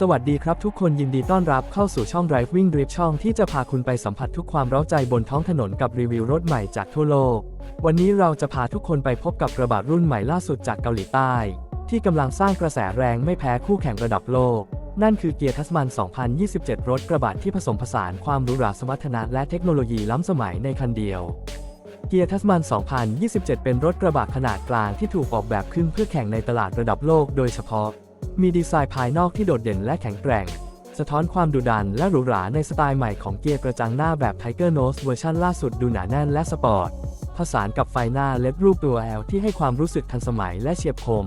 สวัสดีครับทุกคนยินดีต้อนรับเข้าสู่ช่อง Driving Drift ช่องที่จะพาคุณไปสัมผัสทุกความเร้าใจบนท้องถนนกับรีวิวรถใหม่จากทั่วโลก วันนี้เราจะพาทุกคนไปพบกับกระบะรุ่นใหม่ล่าสุดจากเกาหลีใต้ ที่กำลังสร้างกระแสแรงไม่แพ้คู่แข่งระดับโลก นั่นคือเกียร์ทัสมัน 2027 รถกระบะที่ผสมผสานความหรูหราสมรรถนะและเทคโนโลยีล้ำสมัยในคันเดียวเกียร์ทัสมัน 2027 เป็นรถกระบะขนาดกลางที่ถูกออกแบบขึ้นเพื่อแข่งในตลาดระดับโลกโดยเฉพาะ มีดีไซน์ภายนอกที่โดดเด่นและแข็งแกร่ง สะท้อนความดุดันและหรูหราในสไตล์ใหม่ของเกียร์กระจังหน้าแบบ Tiger Nose เวอร์ชันล่าสุดดูหนาแน่นและสปอร์ต ผสานกับไฟหน้าเล็ดรูปตัว L ที่ให้ความรู้สึกทันสมัยและเฉียบคม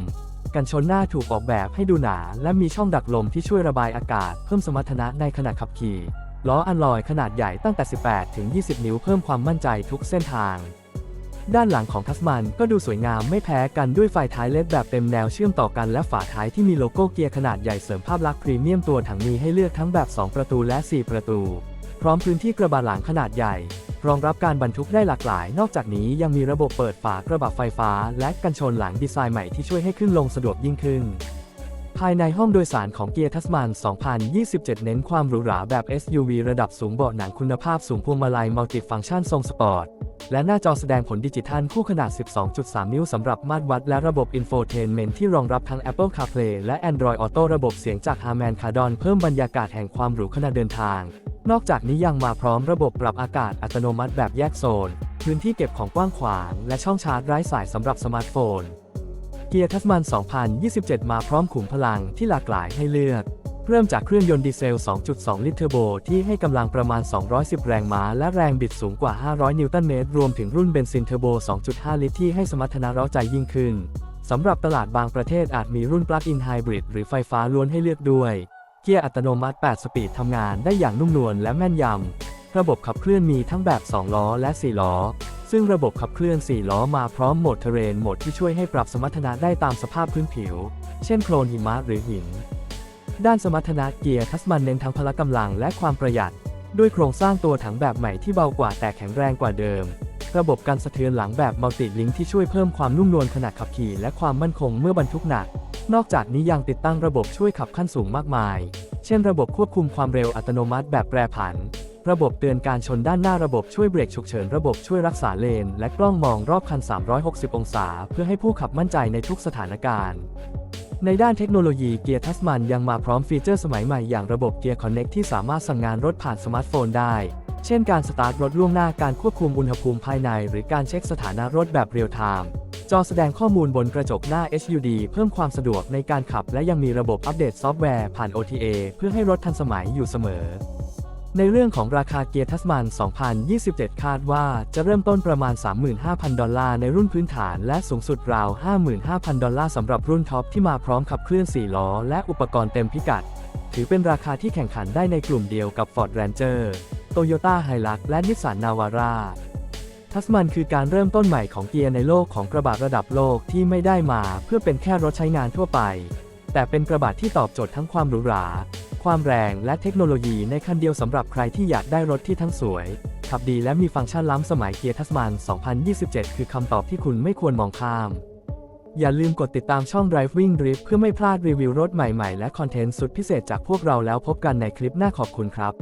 กันชนหน้าถูกออกแบบให้ดูหนา และมีช่องดักลมที่ช่วยระบายอากาศ เพิ่มสมรรถนะในขณะขับขี่ล้ออัลลอยขนาดใหญ่ตั้งแต่ 18 ถึง 20 นิ้วเพิ่มความมั่นใจทุกเส้นทาง ด้านหลังของทัสมันก็ดูสวยงามไม่แพ้กันด้วยไฟท้ายเลดแบบเต็มแนวเชื่อมต่อกันและฝาท้ายที่มีโลโก้เกียร์ขนาดใหญ่เสริมภาพลักษณ์พรีเมียมตัวถังมีให้เลือกทั้งแบบ 2 ประตูและ 4 ประตู พร้อมพื้นที่กระบะหลังขนาดใหญ่ รองรับการบรรทุกได้หลากหลาย นอกจากนี้ยังมีระบบเปิดฝากระบะไฟฟ้า และกันชนหลังดีไซน์ใหม่ที่ช่วยให้ขึ้นลงสะดวกยิ่งขึ้นภายในห้องโดยสารของเกียร์ทัสมัน 2027 เน้นความหรูหราแบบ SUV ระดับสูงเบาะหนังคุณภาพสูงพวงมาลัยมัลติฟังก์ชันทรงสปอร์ต และหน้าจอแสดงผลดิจิทัลคู่ขนาด 12.3 นิ้วสำหรับมาตรวัดและระบบ Infotainment ที่รองรับทั้ง Apple CarPlay และ Android Auto ระบบเสียงจาก Harman Kardon เพิ่มบรรยากาศแห่งความหรูขณะเดินทาง นอกจากนี้ยังมาพร้อมระบบปรับอากาศอัตโนมัติแบบแยกโซน พื้นที่เก็บของกว้างขวาง และช่องชาร์จไร้สายสำหรับสมาร์ทโฟน เกียร์ทัสมัน 2027 มาพร้อมขุมพลังที่หลากหลายให้เลือก เริ่มจากเครื่องยนต์ดีเซล 2.2 ลิตรเทอร์โบ ที่ให้กำลังประมาณ 210 แรงม้า และแรงบิดสูงกว่า 500 นิวตันเมตร รวมถึงรุ่นเบนซินเทอร์โบ 2.5 ลิตรที่ให้สมรรถนะเร้าใจยิ่งขึ้น สำหรับตลาดบางประเทศอาจมีรุ่นปลั๊กอินไฮบริดหรือไฟฟ้าล้วนให้เลือกด้วย เกียร์อัตโนมัติ 8 สปีดทำงานได้อย่างนุ่มนวลและแม่นยำ ระบบขับเคลื่อนมีทั้งแบบ 2 ล้อและ 4 ล้อ ซึ่งระบบขับเคลื่อน 4 ล้อมาพร้อมโหมดเทเรนโหมดที่ช่วยให้ปรับสมรรถนะได้ตามสภาพพื้นผิว เช่นโคลนหิมะหรือหิน ด้านสมรรถนะเกียร์ทัสมันเน้นทั้งพละกำลังและความประหยัด ด้วยโครงสร้างตัวถังแบบใหม่ที่เบากว่าแต่แข็งแรงกว่าเดิม ระบบการสะเทือนหลังแบบมัลติลิงที่ช่วยเพิ่มความนุ่มนวลขณะขับขี่และความมั่นคงเมื่อบรรทุกหนัก นอกจากนี้ยังติดตั้งระบบช่วยขับขั้นสูงมากมาย เช่น ระบบควบคุมความเร็วอัตโนมัติแบบแปรผัน ระบบเตือนการชนด้านหน้าระบบช่วยเบรกฉุกเฉินระบบช่วยรักษาเลน และกล้องมองรอบคัน 360 องศา เพื่อให้ผู้ขับมั่นใจในทุกสถานการณ์ ในด้านเทคโนโลยีเกียร์ทัสมันยังมาพร้อมฟีเจอร์สมัยใหม่อย่างระบบเกียร์คอนเน็กที่สามารถสั่งงานรถผ่านสมาร์ทโฟนได้ เช่นการสตาร์ทรถล่วงหน้าการควบคุมอุณหภูมิภายใน หรือการเช็คสถานะรถแบบเรียลไทม์จอแสดงข้อมูลบนกระจกหน้า HUD เพิ่มความสะดวกในการขับ และยังมีระบบอัปเดตซอฟต์แวร์ผ่าน OTA เพื่อให้รถทันสมัยอยู่เสมอ ในเรื่องของราคาเกียร์ทัสมัน 2027 คาดว่าจะเริ่มต้นประมาณ 35,000 ดอลลาร์ในรุ่นพื้นฐานและสูงสุดราว 55,000 ดอลลาร์สำหรับรุ่นท็อปที่มาพร้อมขับเคลื่อน 4 ล้อ และอุปกรณ์เต็มพิกัด ถือเป็นราคาที่แข่งขันได้ในกลุ่มเดียวกับ Ford Ranger Toyota Hilux และ Nissan Navara ทัสมันคือการเริ่มต้นใหม่ของเกียร์ในโลกของกระบะระดับโลกที่ไม่ได้มา เพื่อเป็นแค่รถใช้งานทั่วไป แต่เป็นกระบะที่ตอบโจทย์ทั้งความหรูหรา ความแรงและเทคโนโลยีในคันเดียวสำหรับใครที่อยากได้รถที่ทั้งสวย ขับดีและมีฟังก์ชันล้ำสมัยเกียร์ทัสมัน 2027 คือคำตอบที่คุณไม่ควรมองข้าม อย่าลืมกดติดตามช่อง Driving Drift เพื่อไม่พลาดรีวิวรถใหม่ๆ และคอนเทนต์สุดพิเศษจากพวกเราแล้วพบกันในคลิปหน้าขอบคุณครับ